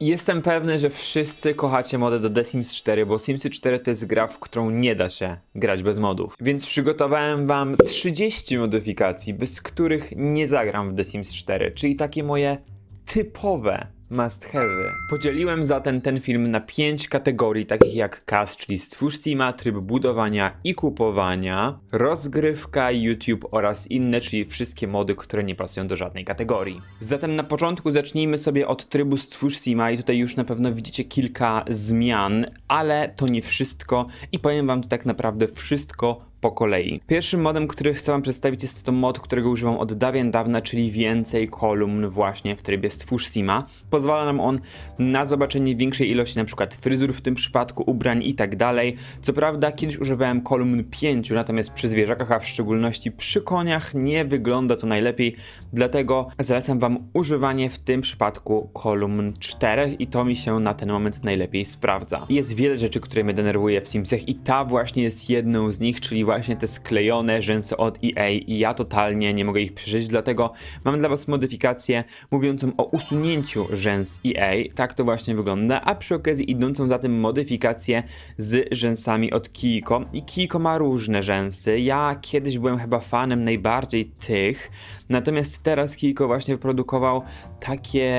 Jestem pewny, że wszyscy kochacie modę do The Sims 4, bo Sims 4 to jest gra, w którą nie da się grać bez modów. Więc przygotowałem wam 30 modyfikacji, bez których nie zagram w The Sims 4, czyli takie moje typowe must have'y. Podzieliłem zatem ten film na 5 kategorii, takich jak cast, czyli stwórz Sima, tryb budowania i kupowania, rozgrywka, YouTube oraz inne, czyli wszystkie mody, które nie pasują do żadnej kategorii. Zatem na początku zacznijmy sobie od trybu stwórz Sima i tutaj już na pewno widzicie kilka zmian, ale to nie wszystko i powiem wam to tak naprawdę wszystko po kolei. Pierwszym modem, który chcę Wam przedstawić, jest to mod, którego używam od dawien dawna, czyli więcej kolumn właśnie w trybie Stwórz Sima. Pozwala nam on na zobaczenie większej ilości np. fryzur w tym przypadku, ubrań i tak dalej. Co prawda kiedyś używałem kolumn 5, natomiast przy zwierzakach, a w szczególności przy koniach nie wygląda to najlepiej, dlatego zalecam Wam używanie w tym przypadku kolumn 4 i to mi się na ten moment najlepiej sprawdza. Jest wiele rzeczy, które mnie denerwuje w Simsach i ta właśnie jest jedną z nich, czyli właśnie te sklejone rzęsy od EA i ja totalnie nie mogę ich przeżyć, dlatego mam dla Was modyfikację mówiącą o usunięciu rzęs EA, tak to właśnie wygląda, a przy okazji idącą za tym modyfikację z rzęsami od Kiko i Kiko ma różne rzęsy, ja kiedyś byłem chyba fanem najbardziej tych, natomiast teraz Kiko właśnie wyprodukował takie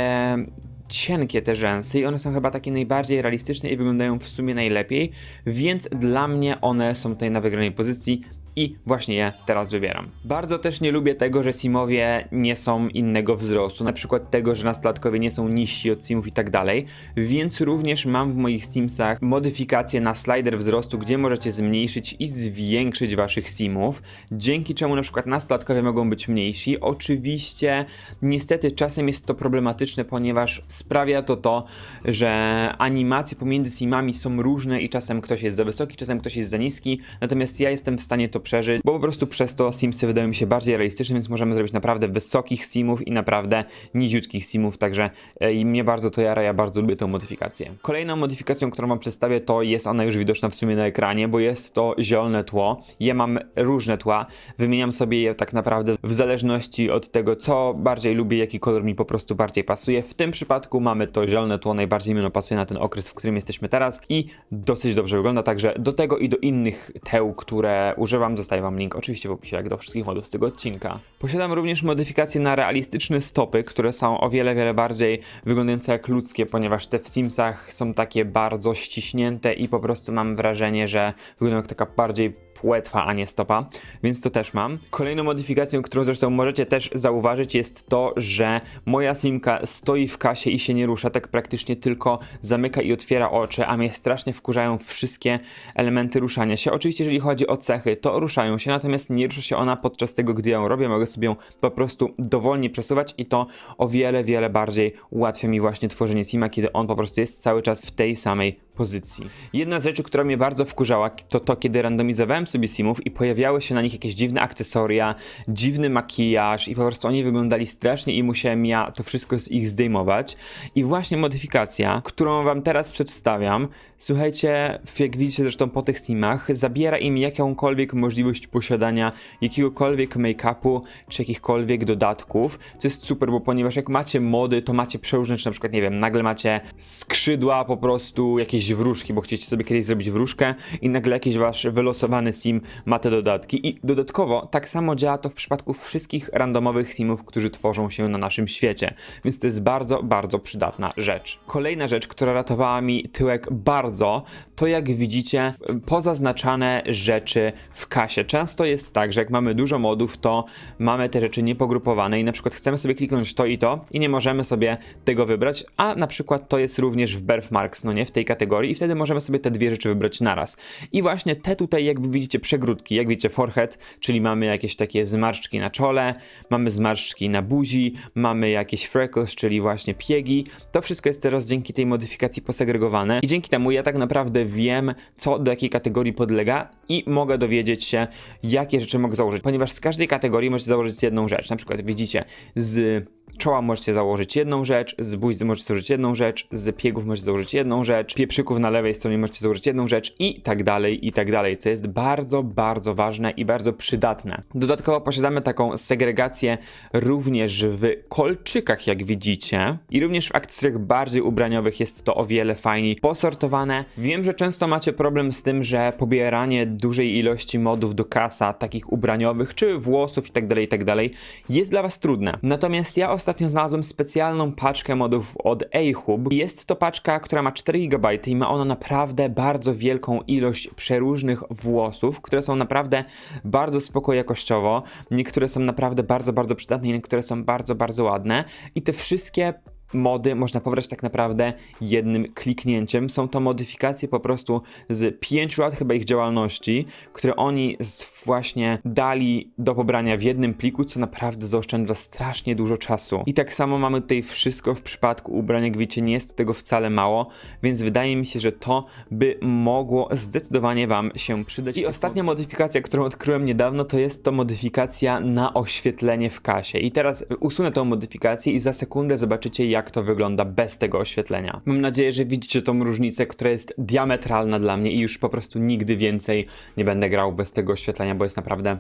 cienkie te rzęsy i one są chyba takie najbardziej realistyczne i wyglądają w sumie najlepiej, więc dla mnie one są tutaj na wygranej pozycji i właśnie je teraz wybieram. Bardzo też nie lubię tego, że simowie nie są innego wzrostu, na przykład tego, że nastolatkowie nie są niżsi od simów i tak dalej, więc również mam w moich simsach modyfikację na slider wzrostu, gdzie możecie zmniejszyć i zwiększyć waszych simów, dzięki czemu na przykład nastolatkowie mogą być mniejsi. Oczywiście niestety czasem jest to problematyczne, ponieważ sprawia to to, że animacje pomiędzy simami są różne i czasem ktoś jest za wysoki, czasem ktoś jest za niski, natomiast ja jestem w stanie to przeżyć, bo po prostu przez to simsy wydają mi się bardziej realistyczne, więc możemy zrobić naprawdę wysokich simów i naprawdę niziutkich simów, także e, i mnie bardzo to jara, ja bardzo lubię tę modyfikację. Kolejną modyfikacją, którą wam przedstawię, to jest ona już widoczna w sumie na ekranie, bo jest to zielone tło. Ja mam różne tła, wymieniam sobie je tak naprawdę w zależności od tego, co bardziej lubię, jaki kolor mi po prostu bardziej pasuje. W tym przypadku mamy to zielone tło, najbardziej mi ono pasuje na ten okres, w którym jesteśmy teraz i dosyć dobrze wygląda, także do tego i do innych teł, które używam, zostaje wam link oczywiście w opisie, jak do wszystkich modów z tego odcinka. Posiadam również modyfikacje na realistyczne stopy, które są o wiele, wiele bardziej wyglądające jak ludzkie, ponieważ te w Simsach są takie bardzo ściśnięte i po prostu mam wrażenie, że wyglądają jak taka bardziej płetwa, a nie stopa, więc to też mam. Kolejną modyfikacją, którą zresztą możecie też zauważyć, jest to, że moja simka stoi w kasie i się nie rusza, tak praktycznie tylko zamyka i otwiera oczy, a mnie strasznie wkurzają wszystkie elementy ruszania się. Oczywiście, jeżeli chodzi o cechy, to ruszają się, natomiast nie rusza się ona podczas tego, gdy ją robię. Mogę sobie ją po prostu dowolnie przesuwać i to o wiele, wiele bardziej ułatwia mi właśnie tworzenie sima, kiedy on po prostu jest cały czas w tej samej pozycji. Jedna z rzeczy, która mnie bardzo wkurzała, to to, kiedy randomizowałem sobie simów i pojawiały się na nich jakieś dziwne akcesoria, dziwny makijaż i po prostu oni wyglądali strasznie i musiałem ja to wszystko z ich zdejmować. I właśnie modyfikacja, którą wam teraz przedstawiam, słuchajcie, jak widzicie zresztą po tych simach, zabiera im jakąkolwiek możliwość posiadania jakiegokolwiek make-upu czy jakichkolwiek dodatków, co jest super, bo ponieważ jak macie mody, to macie przeróżne, czy na przykład, nie wiem, nagle macie skrzydła, po prostu jakieś wróżki, bo chcieliście sobie kiedyś zrobić wróżkę i nagle jakiś wasz wylosowany sim ma te dodatki i dodatkowo tak samo działa to w przypadku wszystkich randomowych simów, którzy tworzą się na naszym świecie, więc to jest bardzo, bardzo przydatna rzecz. Kolejna rzecz, która ratowała mi tyłek bardzo, to jak widzicie pozaznaczane rzeczy w kasie. Często jest tak, że jak mamy dużo modów, to mamy te rzeczy niepogrupowane i na przykład chcemy sobie kliknąć to i to i nie możemy sobie tego wybrać, a na przykład to jest również w birthmarks, no nie, w tej kategorii i wtedy możemy sobie te dwie rzeczy wybrać naraz. I właśnie te tutaj jakby widzicie przegródki, jak widzicie forehead, czyli mamy jakieś takie zmarszczki na czole, mamy zmarszczki na buzi, mamy jakieś freckles, czyli właśnie piegi. To wszystko jest teraz dzięki tej modyfikacji posegregowane i dzięki temu ja tak naprawdę wiem, co do jakiej kategorii podlega i mogę dowiedzieć się, jakie rzeczy mogę założyć, ponieważ z każdej kategorii możecie założyć jedną rzecz. Na przykład widzicie z czoła możecie założyć jedną rzecz, z buzi możecie założyć jedną rzecz, z piegów możecie założyć jedną rzecz, pieprzyków na lewej stronie możecie założyć jedną rzecz i tak dalej, i tak dalej, co jest bardzo, bardzo ważne i bardzo przydatne. Dodatkowo posiadamy taką segregację również w kolczykach, jak widzicie, i również w akcesoriach bardziej ubraniowych jest to o wiele fajniej posortowane. Wiem, że często macie problem z tym, że pobieranie dużej ilości modów do kasa, takich ubraniowych, czy włosów i tak dalej, i tak dalej, jest dla was trudne. Natomiast ja ostatnio znalazłem specjalną paczkę modów od A-Hub. Jest to paczka, która ma 4 GB i ma ona naprawdę bardzo wielką ilość przeróżnych włosów, które są naprawdę bardzo spoko jakościowo. Niektóre są naprawdę bardzo, bardzo przydatne, niektóre są bardzo, bardzo ładne. I te wszystkie mody można pobrać tak naprawdę jednym kliknięciem. Są to modyfikacje po prostu z 5 lat chyba ich działalności, które oni właśnie dali do pobrania w jednym pliku, co naprawdę zaoszczędza strasznie dużo czasu. I tak samo mamy tutaj wszystko w przypadku ubrań, jak widzicie, nie jest tego wcale mało, więc wydaje mi się, że to by mogło zdecydowanie Wam się przydać. I ostatnia modyfikacja, którą odkryłem niedawno, to jest to modyfikacja na oświetlenie w kasie. I teraz usunę tą modyfikację i za sekundę zobaczycie, jak to wygląda bez tego oświetlenia. Mam nadzieję, że widzicie tą różnicę, która jest diametralna dla mnie i już po prostu nigdy więcej nie będę grał bez tego oświetlenia, bo jest naprawdę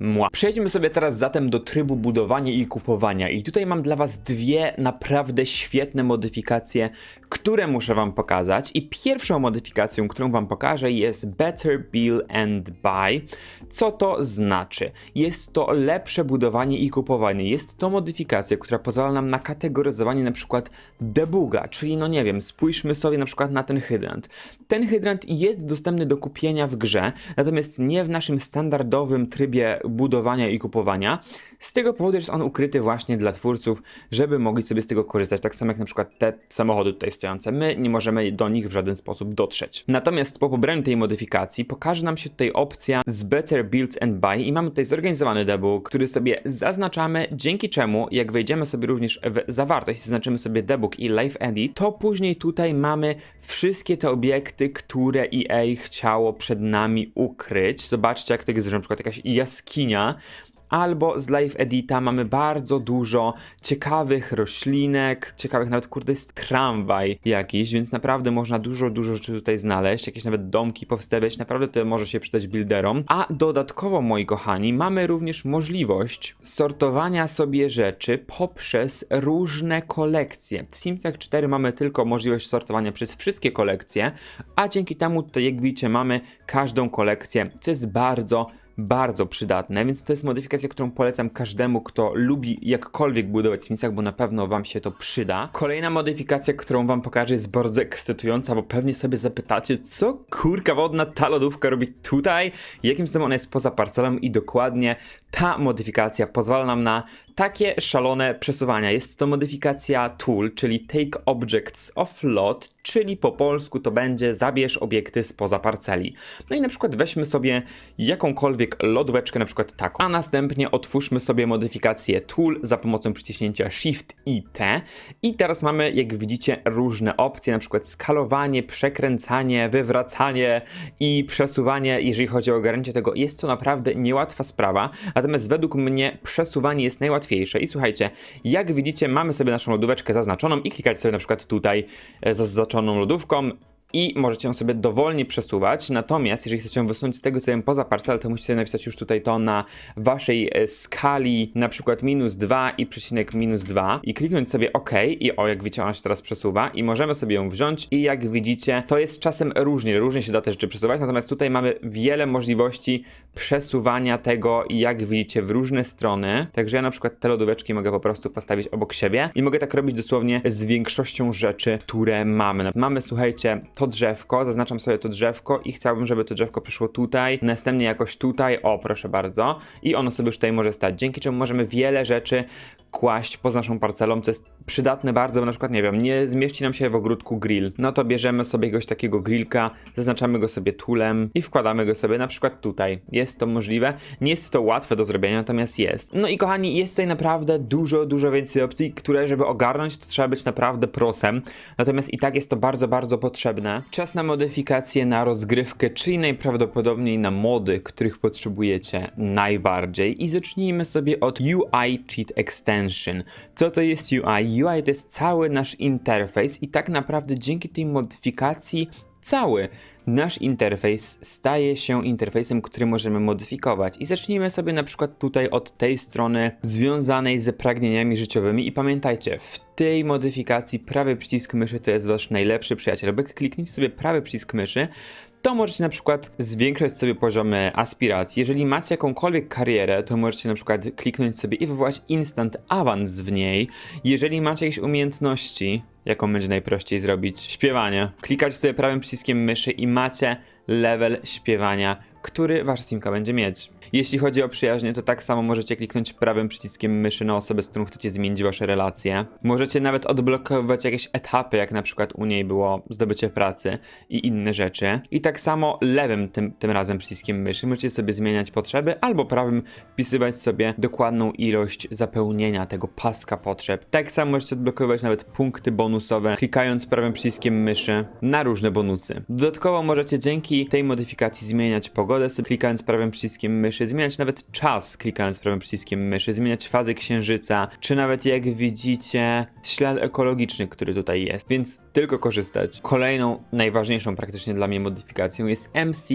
Mła. Przejdźmy sobie teraz zatem do trybu budowania i kupowania. I tutaj mam dla Was dwie naprawdę świetne modyfikacje, które muszę Wam pokazać. I pierwszą modyfikacją, którą Wam pokażę, jest Better Build and Buy. Co to znaczy? Jest to lepsze budowanie i kupowanie. Jest to modyfikacja, która pozwala nam na kategoryzowanie na przykład debuga, czyli no nie wiem, spójrzmy sobie na przykład na ten hydrant. Ten hydrant jest dostępny do kupienia w grze, natomiast nie w naszym standardowym trybie budowania i kupowania. Z tego powodu jest on ukryty właśnie dla twórców, żeby mogli sobie z tego korzystać. Tak samo jak na przykład te samochody tutaj stojące. My nie możemy do nich w żaden sposób dotrzeć. Natomiast po pobraniu tej modyfikacji pokaże nam się tutaj opcja z Better Builds and Buy i mamy tutaj zorganizowany debug, który sobie zaznaczamy, dzięki czemu jak wejdziemy sobie również w zawartość, zaznaczymy sobie debug i live edit, to później tutaj mamy wszystkie te obiekty, które EA chciało przed nami ukryć. Zobaczcie jak to jest, że na przykład jakaś jaskinia, albo z Live Edita mamy bardzo dużo ciekawych roślinek, ciekawych nawet, kurde, jest tramwaj jakiś, więc naprawdę można dużo, dużo rzeczy tutaj znaleźć, jakieś nawet domki powstawiać, naprawdę to może się przydać builderom. A dodatkowo, moi kochani, mamy również możliwość sortowania sobie rzeczy poprzez różne kolekcje. W Simsach 4 mamy tylko możliwość sortowania przez wszystkie kolekcje, a dzięki temu tutaj, jak widzicie, mamy każdą kolekcję, co jest bardzo bardzo przydatne, więc to jest modyfikacja, którą polecam każdemu, kto lubi jakkolwiek budować w Simsach, bo na pewno Wam się to przyda. Kolejna modyfikacja, którą Wam pokażę jest bardzo ekscytująca, bo pewnie sobie zapytacie, co kurka wodna ta lodówka robi tutaj, jakim cudem ona jest poza parcelą i dokładnie ta modyfikacja pozwala nam na takie szalone przesuwania. Jest to modyfikacja tool, czyli take objects off czyli po polsku to będzie zabierz obiekty spoza parceli. No i na przykład weźmy sobie jakąkolwiek lodóweczkę, na przykład taką, a następnie otwórzmy sobie modyfikację tool za pomocą przyciśnięcia Shift i T i teraz mamy, jak widzicie, różne opcje, na przykład skalowanie, przekręcanie, wywracanie i przesuwanie. Jeżeli chodzi o ogarnięcie tego, jest to naprawdę niełatwa sprawa, natomiast według mnie przesuwanie jest najłatwiejsze i słuchajcie, jak widzicie, mamy sobie naszą lodóweczkę zaznaczoną i klikać sobie na przykład tutaj e, zaznaczoną lodówką i możecie ją sobie dowolnie przesuwać. Natomiast jeżeli chcecie ją wysunąć z tego całym poza parcel, to musicie napisać już tutaj to na waszej e, skali, na przykład minus 2 i przecinek minus 2 i kliknąć sobie OK i o, jak widzicie, ona się teraz przesuwa i możemy sobie ją wziąć i jak widzicie, to jest czasem różnie, różnie się da te rzeczy przesuwać, natomiast tutaj mamy wiele możliwości przesuwania tego, jak widzicie, w różne strony. Także ja na przykład te lodóweczki mogę po prostu postawić obok siebie i mogę tak robić dosłownie z większością rzeczy, które mamy. Mamy, słuchajcie, to drzewko, zaznaczam sobie to drzewko i chciałbym, żeby to drzewko przyszło tutaj, następnie jakoś tutaj, o proszę bardzo, i ono sobie już tutaj może stać, dzięki czemu możemy wiele rzeczy kłaść poza naszą parcelą, co jest przydatne bardzo, bo na przykład, nie wiem, nie zmieści nam się w ogródku grill, no to bierzemy sobie jakiegoś takiego grillka, zaznaczamy go sobie tulem i wkładamy go sobie na przykład tutaj. Jest to możliwe, nie jest to łatwe do zrobienia, natomiast jest. No i kochani, jest tutaj naprawdę dużo, dużo więcej opcji, które żeby ogarnąć, to trzeba być naprawdę prosem, natomiast i tak jest to bardzo, bardzo potrzebne, Czas na modyfikację na rozgrywkę, czyli najprawdopodobniej na mody, których potrzebujecie najbardziej. I zacznijmy sobie od UI Cheat Extension. Co to jest UI? UI to jest cały nasz interfejs i tak naprawdę dzięki tej modyfikacji cały nasz interfejs staje się interfejsem, który możemy modyfikować. I zacznijmy sobie na przykład tutaj od tej strony związanej ze pragnieniami życiowymi. I pamiętajcie, w tej modyfikacji prawy przycisk myszy to jest wasz najlepszy przyjaciel. Klikniecie sobie prawy przycisk myszy, to możecie na przykład zwiększać sobie poziomy aspiracji. Jeżeli macie jakąkolwiek karierę, to możecie na przykład kliknąć sobie i wywołać instant awans w niej. Jeżeli macie jakieś umiejętności, jaką będzie najprościej zrobić? Śpiewanie. Klikacie sobie prawym przyciskiem myszy i macie level śpiewania, który wasza simka będzie mieć. Jeśli chodzi o przyjaźnie, to tak samo możecie kliknąć prawym przyciskiem myszy na osobę, z którą chcecie zmienić wasze relacje. Możecie nawet odblokowywać jakieś etapy, jak na przykład u niej było zdobycie pracy i inne rzeczy. I tak samo lewym tym, tym razem przyciskiem myszy możecie sobie zmieniać potrzeby, albo prawym wpisywać sobie dokładną ilość zapełnienia tego paska potrzeb. Tak samo możecie odblokowywać nawet punkty bonusowe, klikając prawym przyciskiem myszy na różne bonusy. Dodatkowo możecie dzięki tej modyfikacji zmieniać pogodę, klikając prawym przyciskiem myszy, zmieniać nawet czas, klikając prawym przyciskiem myszy, zmieniać fazy księżyca, czy nawet jak widzicie ślad ekologiczny, który tutaj jest, więc tylko korzystać. Kolejną, najważniejszą praktycznie dla mnie modyfikacją jest MC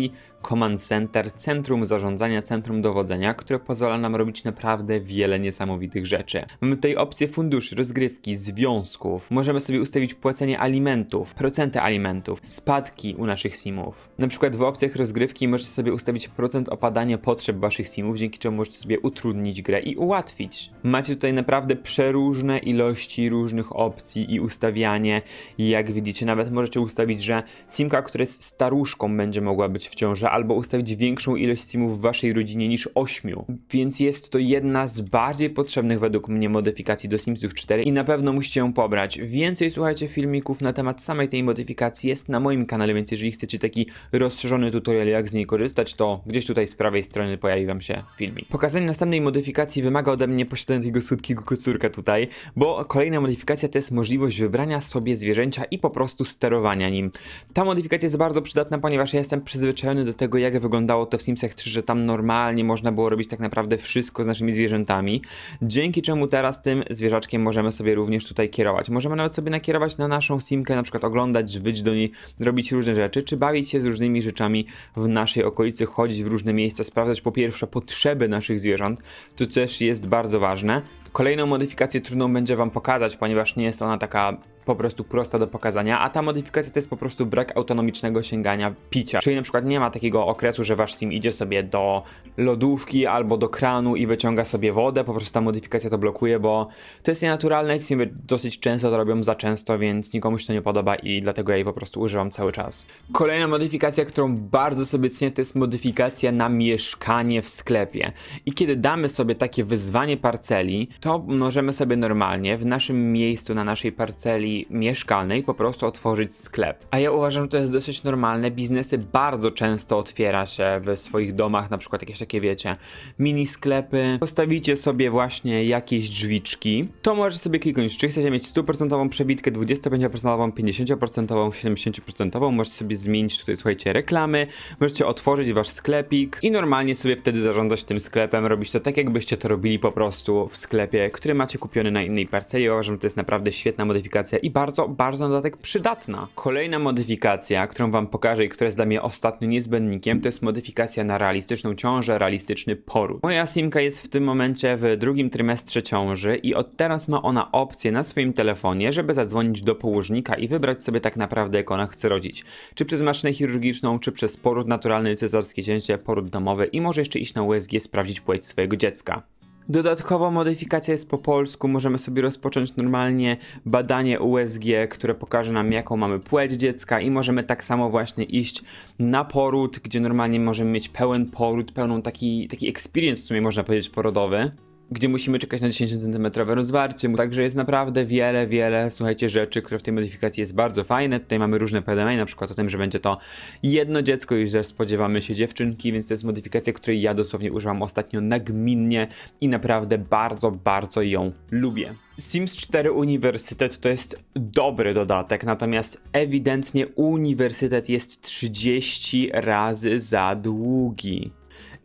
Command Center, Centrum Zarządzania, Centrum Dowodzenia, które pozwala nam robić naprawdę wiele niesamowitych rzeczy. Mamy tutaj opcje funduszy, rozgrywki, związków. Możemy sobie ustawić płacenie alimentów, procenty alimentów, spadki u naszych simów. Na przykład w opcjach rozgrywki możecie sobie ustawić procent opadania potrzeb waszych simów, dzięki czemu możecie sobie utrudnić grę i ułatwić. Macie tutaj naprawdę przeróżne ilości różnych opcji i ustawianie. Jak widzicie, nawet możecie ustawić, że simka, która jest staruszką, będzie mogła być w ciąży, albo ustawić większą ilość simów w waszej rodzinie niż 8. Więc jest to jedna z bardziej potrzebnych według mnie modyfikacji do Simsów 4 i na pewno musicie ją pobrać. Więcej słuchajcie filmików na temat samej tej modyfikacji jest na moim kanale, więc jeżeli chcecie taki rozszerzony tutorial jak z niej korzystać, to gdzieś tutaj z prawej strony pojawi wam się filmik. Pokazanie następnej modyfikacji wymaga ode mnie posiadania tego słodkiego kocurka tutaj, bo kolejna modyfikacja to jest możliwość wybrania sobie zwierzęcia i po prostu sterowania nim. Ta modyfikacja jest bardzo przydatna, ponieważ ja jestem przyzwyczajony do tego, jak wyglądało to w Simsach 3, że tam normalnie można było robić tak naprawdę wszystko z naszymi zwierzętami, dzięki czemu teraz tym zwierzaczkiem możemy sobie również tutaj kierować. Możemy nawet sobie nakierować na naszą Simkę, na przykład oglądać, wyjść do niej, robić różne rzeczy, czy bawić się z różnymi rzeczami w naszej okolicy, chodzić w różne miejsca, sprawdzać po pierwsze potrzeby naszych zwierząt, to też jest bardzo ważne. Kolejną modyfikację trudną będzie Wam pokazać, ponieważ nie jest ona taka po prostu prosta do pokazania, a ta modyfikacja to jest po prostu brak autonomicznego sięgania picia. Czyli na przykład nie ma takiego okresu, że Wasz sim idzie sobie do lodówki albo do kranu i wyciąga sobie wodę, po prostu ta modyfikacja to blokuje, bo to jest nienaturalne i simy dosyć często to robią za często, więc nikomu się to nie podoba i dlatego ja jej po prostu używam cały czas. Kolejna modyfikacja, którą bardzo sobie cenię, to jest modyfikacja na mieszkanie w sklepie. I kiedy damy sobie takie wyzwanie parceli, to możemy sobie normalnie w naszym miejscu, na naszej parceli mieszkalnej po prostu otworzyć sklep. A ja uważam, że to jest dosyć normalne. Biznesy bardzo często otwiera się w swoich domach, na przykład jakieś takie, wiecie, mini sklepy. Postawicie sobie właśnie jakieś drzwiczki, to możecie sobie kliknąć, czy chcecie mieć 100% przebitkę, 25%, 50%, 70%. Możecie sobie zmienić tutaj, słuchajcie, reklamy, możecie otworzyć wasz sklepik i normalnie sobie wtedy zarządzać tym sklepem, robić to tak, jakbyście to robili po prostu w sklepie, który macie kupiony na innej parceli. Uważam, że to jest naprawdę świetna modyfikacja i bardzo, bardzo na dodatek przydatna. Kolejna modyfikacja, którą wam pokażę i która jest dla mnie ostatnio niezbędnikiem, to jest modyfikacja na realistyczną ciążę, realistyczny poród. Moja simka jest w tym momencie w drugim trymestrze ciąży i od teraz ma ona opcję na swoim telefonie, żeby zadzwonić do położnika i wybrać sobie tak naprawdę, jak ona chce rodzić. Czy przez maszynę chirurgiczną, czy przez poród naturalny, cesarskie cięcie, poród domowy i może jeszcze iść na USG sprawdzić płeć swojego dziecka. Dodatkowo modyfikacja jest po polsku, możemy sobie rozpocząć normalnie badanie USG, które pokaże nam jaką mamy płeć dziecka i możemy tak samo właśnie iść na poród, gdzie normalnie możemy mieć pełen poród, pełną taki, taki experience w sumie można powiedzieć porodowy. Gdzie musimy czekać na 10 cm rozwarcie. Także jest naprawdę wiele, wiele, słuchajcie, rzeczy, które w tej modyfikacji jest bardzo fajne. Tutaj mamy różne pedały, na przykład o tym, że będzie to jedno dziecko i że spodziewamy się dziewczynki, więc to jest modyfikacja, której ja dosłownie używam ostatnio nagminnie i naprawdę bardzo, bardzo ją lubię. Sims 4 Uniwersytet to jest dobry dodatek, natomiast ewidentnie Uniwersytet jest 30 razy za długi.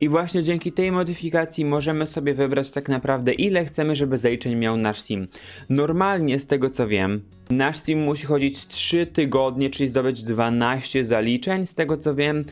I właśnie dzięki tej modyfikacji możemy sobie wybrać tak naprawdę ile chcemy, żeby zaliczeń miał nasz sim. Normalnie z tego co wiem, nasz sim musi chodzić 3 tygodnie, czyli zdobyć 12 zaliczeń, z tego co wiem.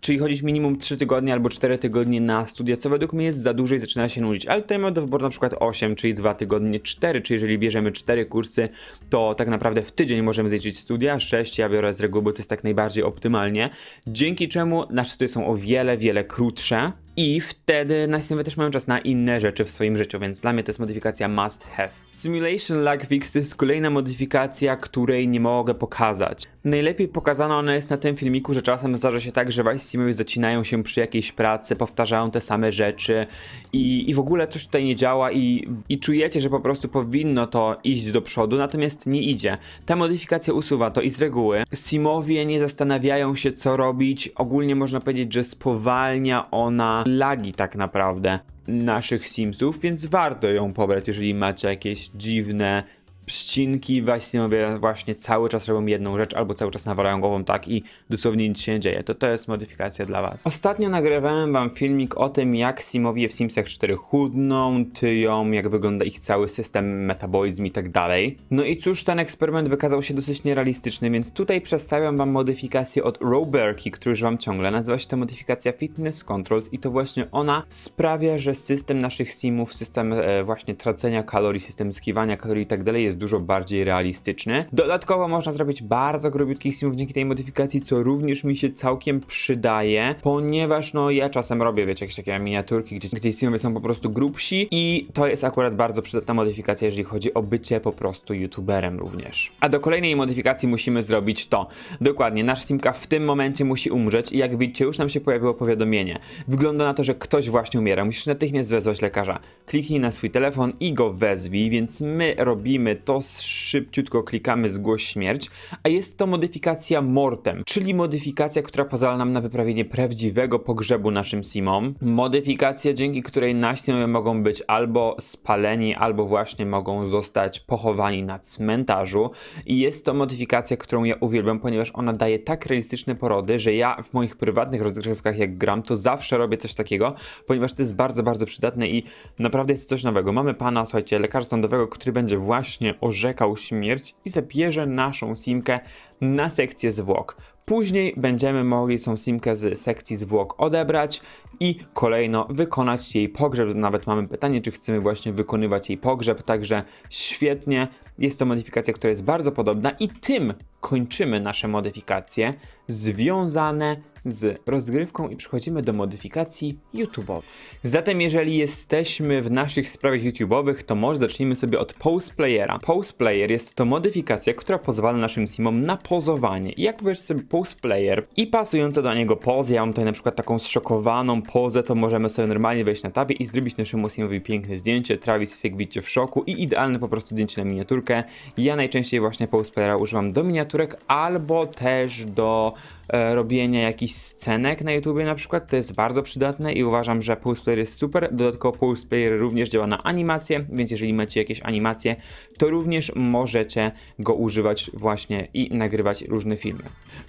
Czyli chodzić minimum 3 tygodnie albo 4 tygodnie na studia, co według mnie jest za dużo i zaczyna się nudzić. Ale tutaj mamy do wyboru na przykład 8, czyli 2 tygodnie 4, czyli jeżeli bierzemy 4 kursy, to tak naprawdę w tydzień możemy zliczyć studia, 6 ja biorę z reguły, bo to jest tak najbardziej optymalnie. Dzięki czemu nasze studia są o wiele, wiele krótsze. I wtedy nasi też mają czas na inne rzeczy w swoim życiu, więc dla mnie to jest modyfikacja must have. Simulation Lag Fix to jest kolejna modyfikacja, której nie mogę pokazać. Najlepiej pokazana ona jest na tym filmiku, że czasem zdarza się tak, że wasi simowie zacinają się przy jakiejś pracy, powtarzają te same rzeczy i, i w ogóle coś tutaj nie działa i, i czujecie, że po prostu powinno to iść do przodu, natomiast nie idzie. Ta modyfikacja usuwa to i z reguły simowie nie zastanawiają się co robić, ogólnie można powiedzieć, że spowalnia ona lagi tak naprawdę naszych Simsów, więc warto ją pobrać, jeżeli macie jakieś dziwne pścinki, Simowie właśnie cały czas robią jedną rzecz, albo cały czas nawalają głową tak i dosłownie nic się nie dzieje. To to jest modyfikacja dla was. Ostatnio nagrywałem wam filmik o tym, jak Simowie w Simsach 4 chudną, tyją, jak wygląda ich cały system, metabolizm i tak dalej. No i cóż, ten eksperyment wykazał się dosyć nierealistyczny, więc tutaj przedstawiam wam modyfikację od Roberki, który używam ciągle. Nazywa się ta modyfikacja Fitness Controls i to właśnie ona sprawia, że system naszych simów, system e, właśnie tracenia kalorii, system skiwania kalorii i tak dalej jest dużo bardziej realistyczny. Dodatkowo można zrobić bardzo grubiutkich simów dzięki tej modyfikacji, co również mi się całkiem przydaje, ponieważ no ja czasem robię, wiecie, jakieś takie miniaturki, gdzie, gdzie simowie są po prostu grubsi i to jest akurat bardzo przydatna modyfikacja, jeżeli chodzi o bycie po prostu youtuberem również. A do kolejnej modyfikacji musimy zrobić to. Dokładnie, nasz simka w tym momencie musi umrzeć i jak widzicie, już nam się pojawiło powiadomienie. Wygląda na to, że ktoś właśnie umiera. Musisz natychmiast wezwać lekarza. Kliknij na swój telefon i go wezwij, więc my robimy to szybciutko klikamy zgłoś śmierć, a jest to modyfikacja Mortem, czyli modyfikacja, która pozwala nam na wyprawienie prawdziwego pogrzebu naszym simom. Modyfikacja, dzięki której nasi mogą być albo spaleni, albo właśnie mogą zostać pochowani na cmentarzu i jest to modyfikacja, którą ja uwielbiam, ponieważ ona daje tak realistyczne porody, że ja w moich prywatnych rozgrywkach jak gram, to zawsze robię coś takiego, ponieważ to jest bardzo, bardzo przydatne i naprawdę jest to coś nowego. Mamy pana, słuchajcie, lekarza sądowego, który będzie właśnie orzekał śmierć i zabierze naszą simkę na sekcję zwłok. Później będziemy mogli tą simkę z sekcji zwłok odebrać i kolejno wykonać jej pogrzeb. Nawet mamy pytanie, czy chcemy właśnie wykonywać jej pogrzeb, także świetnie. Jest to modyfikacja, która jest bardzo podobna i tym kończymy nasze modyfikacje związane z rozgrywką i przechodzimy do modyfikacji YouTube'owych. Zatem jeżeli jesteśmy w naszych sprawach YouTube'owych, to może zacznijmy sobie od Pose Playera. Pose Player jest to modyfikacja, która pozwala naszym simom na pozowanie. Jak powiesz sobie Pose Player i pasujące do niego pozy, ja mam tutaj na przykład taką zszokowaną pozę, to możemy sobie normalnie wejść na tabie i zrobić naszemu simowi piękne zdjęcie. Travis jest jak widzicie w szoku i idealne po prostu zdjęcie na miniaturkę. Ja najczęściej właśnie Pose Playera używam do miniaturek albo też do e, robienia jakichś scenek na YouTubie na przykład. To jest bardzo przydatne i uważam, że Pulse Player jest super. Dodatkowo Pulse Player również działa na animacje, więc jeżeli macie jakieś animacje, to również możecie go używać właśnie i nagrywać różne filmy.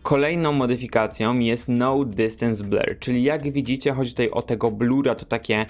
Kolejną modyfikacją jest No Distance Blur, czyli jak widzicie chodzi tutaj o tego blura, to takie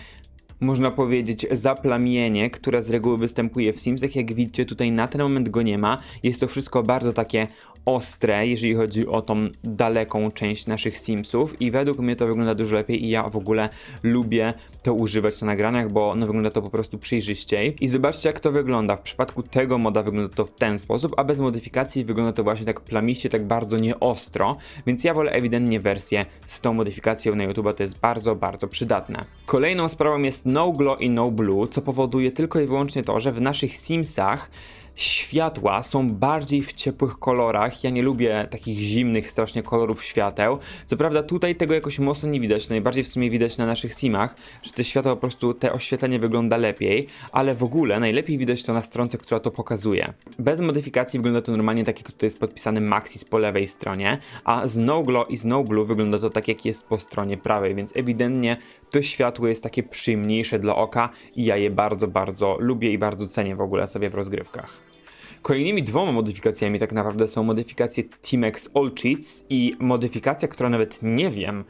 można powiedzieć, zaplamienie, które z reguły występuje w Simsach. Jak widzicie, tutaj na ten moment go nie ma. Jest to wszystko bardzo takie ostre, jeżeli chodzi o tą daleką część naszych Simsów i według mnie to wygląda dużo lepiej i ja w ogóle lubię to używać na nagraniach, bo no wygląda to po prostu przejrzyściej. I zobaczcie jak to wygląda. W przypadku tego moda wygląda to w ten sposób, a bez modyfikacji wygląda to właśnie tak plamiście, tak bardzo nieostro, więc ja wolę ewidentnie wersję z tą modyfikacją na YouTube, to jest bardzo, bardzo przydatne. Kolejną sprawą jest no glow i no blue, co powoduje tylko i wyłącznie to, że w naszych Simsach światła są bardziej w ciepłych kolorach. Ja nie lubię takich zimnych strasznie kolorów świateł. Co prawda tutaj tego jakoś mocno nie widać, najbardziej w sumie widać na naszych simach, że te światła po prostu, te oświetlenie wygląda lepiej, ale w ogóle najlepiej widać to na stronce, która to pokazuje. Bez modyfikacji wygląda to normalnie tak, jak tutaj jest podpisany Maxis po lewej stronie, a z No Glow i z No Blue wygląda to tak, jak jest po stronie prawej, więc ewidentnie to światło jest takie przyjemniejsze dla oka i ja je bardzo, bardzo lubię i bardzo cenię w ogóle sobie w rozgrywkach. Kolejnymi dwoma modyfikacjami tak naprawdę są modyfikacje Timex All Cheats i modyfikacja, która nawet nie wiem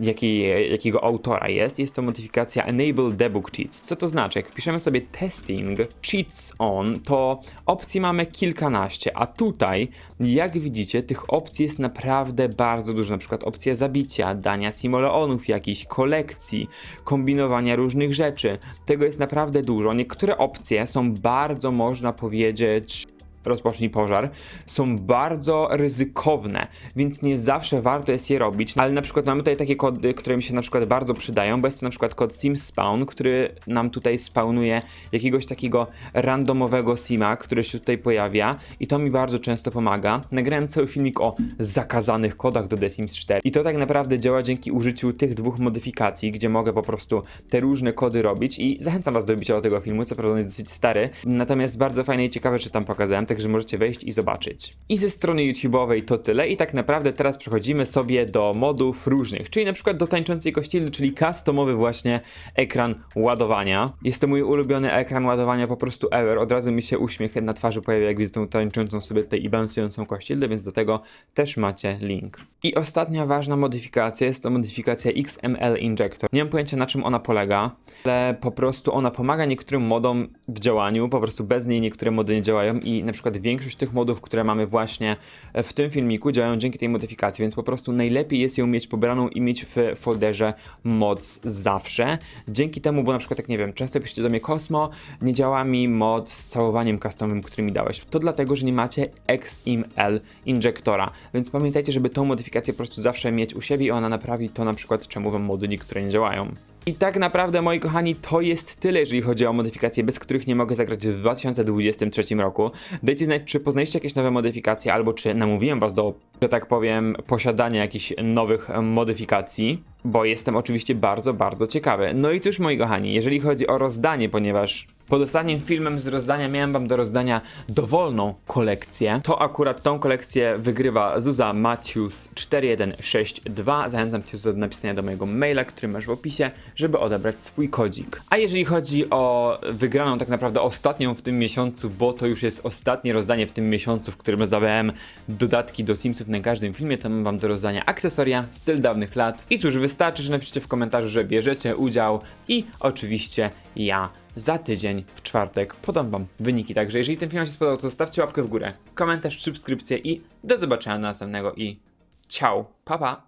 jakiej, jakiego autora jest, jest to modyfikacja Enable Debug Cheats. Co to znaczy? Jak wpiszemy sobie testing cheats on, to opcji mamy kilkanaście, a tutaj, jak widzicie, tych opcji jest naprawdę bardzo dużo. Na przykład opcja zabicia, dania simoleonów jakichś, kolekcji, kombinowania różnych rzeczy. Tego jest naprawdę dużo. Niektóre opcje są bardzo, można powiedzieć, rozpocznij pożar, są bardzo ryzykowne, więc nie zawsze warto jest je robić, ale na przykład mamy tutaj takie kody, które mi się na przykład bardzo przydają, bo jest to na przykład kod SimSpawn, który nam tutaj spawnuje jakiegoś takiego randomowego sima, który się tutaj pojawia i to mi bardzo często pomaga. Nagrałem cały filmik o zakazanych kodach do The Sims 4 i to tak naprawdę działa dzięki użyciu tych dwóch modyfikacji, gdzie mogę po prostu te różne kody robić i zachęcam was do bicia tego filmu, co prawda jest dosyć stary, natomiast bardzo fajne i ciekawe, że tam pokazałem, także możecie wejść i zobaczyć. I ze strony YouTube'owej to tyle i tak naprawdę teraz przechodzimy sobie do modów różnych, czyli na przykład do tańczącej kościelny, czyli customowy właśnie ekran ładowania. Jest to mój ulubiony ekran ładowania po prostu ever, od razu mi się uśmiech na twarzy pojawia, jak widzę tą tańczącą sobie tutaj i balansującą kościelę, więc do tego też macie link. I ostatnia ważna modyfikacja jest to modyfikacja XML Injector. Nie mam pojęcia na czym ona polega, ale po prostu ona pomaga niektórym modom w działaniu, po prostu bez niej niektóre mody nie działają i na przykład większość tych modów, które mamy właśnie w tym filmiku działają dzięki tej modyfikacji, więc po prostu najlepiej jest ją mieć pobraną i mieć w folderze mods zawsze. Dzięki temu, bo na przykład jak nie wiem, często piszecie do mnie Cosmo, nie działa mi mod z całowaniem customowym, który mi dałeś. To dlatego, że nie macie XML injektora, więc pamiętajcie, żeby tą modyfikację po prostu zawsze mieć u siebie i ona naprawi to na przykład, czemu wam mody niektóre nie działają. I tak naprawdę, moi kochani, to jest tyle, jeżeli chodzi o modyfikacje, bez których nie mogę zagrać w 2023 roku. Dajcie znać, czy poznaliście jakieś nowe modyfikacje, albo czy namówiłem was do, że tak powiem, posiadania jakichś nowych modyfikacji, bo jestem oczywiście bardzo, bardzo ciekawy. No i cóż, moi kochani, jeżeli chodzi o rozdanie, ponieważ pod ostatnim filmem z rozdania miałem wam do rozdania dowolną kolekcję. To akurat tą kolekcję wygrywa Zuza Matthews 4162. Zachęcam cię do napisania do mojego maila, który masz w opisie, żeby odebrać swój kodzik. A jeżeli chodzi o wygraną tak naprawdę ostatnią w tym miesiącu, bo to już jest ostatnie rozdanie w tym miesiącu, w którym rozdawałem dodatki do Simsów na każdym filmie, to mam wam do rozdania akcesoria, styl dawnych lat. I cóż, wystarczy, że napiszecie w komentarzu, że bierzecie udział i oczywiście ja za tydzień w czwartek podam wam wyniki. Także jeżeli ten film się spodobał, to zostawcie łapkę w górę, komentarz, subskrypcję i do zobaczenia następnego i ciao, pa pa!